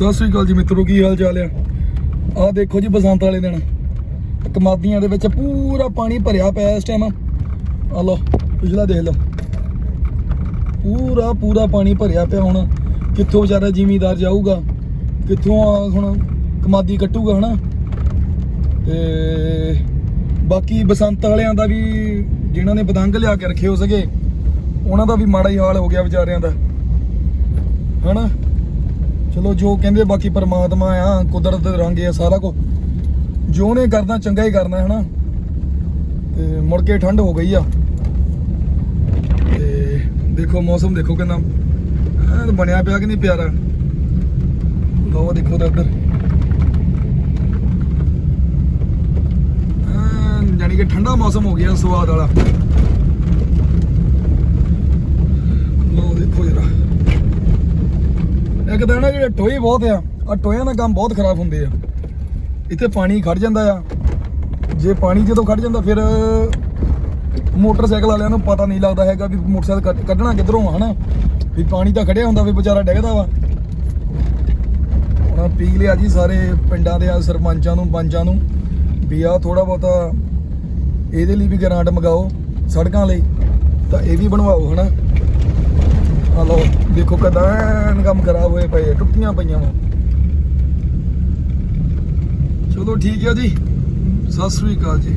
ਸਤਿ ਸ੍ਰੀ ਅਕਾਲ ਜੀ ਮਿੱਤਰੋ, ਕੀ ਹਾਲ ਚਾਲ ਆ? ਆਹ ਦੇਖੋ ਜੀ ਬਸੰਤ ਵਾਲੇ ਦਿਨ। ਕਮਾਦੀਆਂ ਦੇ ਵਿੱਚ ਪੂਰਾ ਪਾਣੀ ਭਰਿਆ ਪਿਆ ਇਸ ਟਾਈਮ ਆ ਲਓ, ਪਿਛਲਾ ਦੇਖ ਲਓ। ਪੂਰਾ ਪੂਰਾ ਪਾਣੀ ਭਰਿਆ ਪਿਆ ਹੁਣ। ਕਿੱਥੋਂ ਵਿਚਾਰਾ ਜ਼ਿਮੀਦਾਰ ਜਾਊਗਾ? ਕਿੱਥੋਂ ਹੁਣ ਕਮਾਦੀ ਕੱਟੂਗਾ ਹਨਾ? ਤੇ ਬਾਕੀ ਬਸੰਤ ਵਾਲਿਆਂ ਦਾ ਵੀ ਜਿਨ੍ਹਾਂ ਨੇ ਪਤੰਗ ਲਿਆ ਕੇ ਰੱਖੇ ਹੋ ਸਕੇ ਉਹਨਾਂ ਦਾ ਵੀ ਮਾੜਾ ਹੀ ਹਾਲ ਹੋ ਗਿਆ ਵਿਚਾਰਿਆਂ ਦਾ। ਹਨਾ? ਚਲੋ ਜੋ ਕਹਿੰਦੇ ਬਾਕੀ ਪਰਮਾਤਮਾ ਆ, ਕੁਦਰਤ ਦੇ ਰੰਗ ਆ ਸਾਰਾ ਕੁਝ ਜੋ ਨੇ ਕਰਨਾ, ਚੰਗਾ ਹੀ ਕਰਨਾ, ਹਨਾ? ਤੇ ਮੁੜ ਕੇ ਠੰਡ ਹੋ ਗਈ ਆ। ਤੇ ਦੇਖੋ, ਮੌਸਮ ਦੇਖੋ ਕਿੰਨਾ, ਐਨ ਬਣਿਆ ਪਿਆ ਕਿ ਨਹੀਂ ਪਿਆਰਾ। ਲੋ ਦੇਖੋ ਤਾਂ ਉੱਧਰ। ਐਨ ਜਾਣੀ ਕਿ ਠੰਡਾ ਮੌਸਮ ਹੋ ਗਿਆ ਸਵਾਦ ਵਾਲਾ ਲੋ ਦੇਖੋ ਜਰਾ ਇੱਕ ਤਾਂ ਨਾ ਜਿਹੜੇ ਟੋਏ ਬਹੁਤ ਆ ਆ ਟੋਇਆਂ ਦਾ ਕੰਮ ਬਹੁਤ ਖਰਾਬ ਹੁੰਦੇ ਆ। ਇੱਥੇ ਪਾਣੀ ਖੜ ਜਾਂਦਾ ਆ। ਜੇ ਪਾਣੀ ਜਦੋਂ ਖੜ ਜਾਂਦਾ, ਫਿਰ ਮੋਟਰਸਾਈਕਲ ਵਾਲਿਆਂ ਨੂੰ ਪਤਾ ਨਹੀਂ ਲੱਗਦਾ ਹੈਗਾ ਵੀ ਮੋਟਰਸਾਈਕਲ ਕੱਢ- ਕੱਢਣਾ ਕਿੱਧਰੋਂ ਆ, ਹਨਾ? ਵੀ ਪਾਣੀ ਤਾਂ ਖੜਿਆ ਹੁੰਦਾ ਵੀ ਵਿਚਾਰਾ ਡਿੱਗਦਾ ਵਾ। ਹੁਣ ਪੀ ਲਿਆ ਜੀ ਸਾਰੇ ਪਿੰਡਾਂ ਦੇ ਆ ਸਰਪੰਚਾਂ ਨੂੰ, ਪੰਚਾਂ ਨੂੰ ਵੀ ਆ ਥੋੜਾ ਬਹੁਤਾ ਇਹਦੇ ਲਈ ਵੀ ਗ੍ਰਾਂਟ ਮਗਾਓ ਸੜਕਾਂ ਲਈ, ਤਾਂ ਇਹ ਵੀ ਬਣਵਾਓ, ਹਨਾ? ਆ ਲਓ। ਦੇਖੋ ਕਦਾਂ ਕੰਮ ਖਰਾਬ ਹੋਏ ਪਏ ਟੁੱਟੀਆਂ ਪਈਆਂ ਵਾ। ਚਲੋ ਠੀਕ ਹੈ ਜੀ। ਸਤਿ ਸ੍ਰੀ ਅਕਾਲ ਜੀ।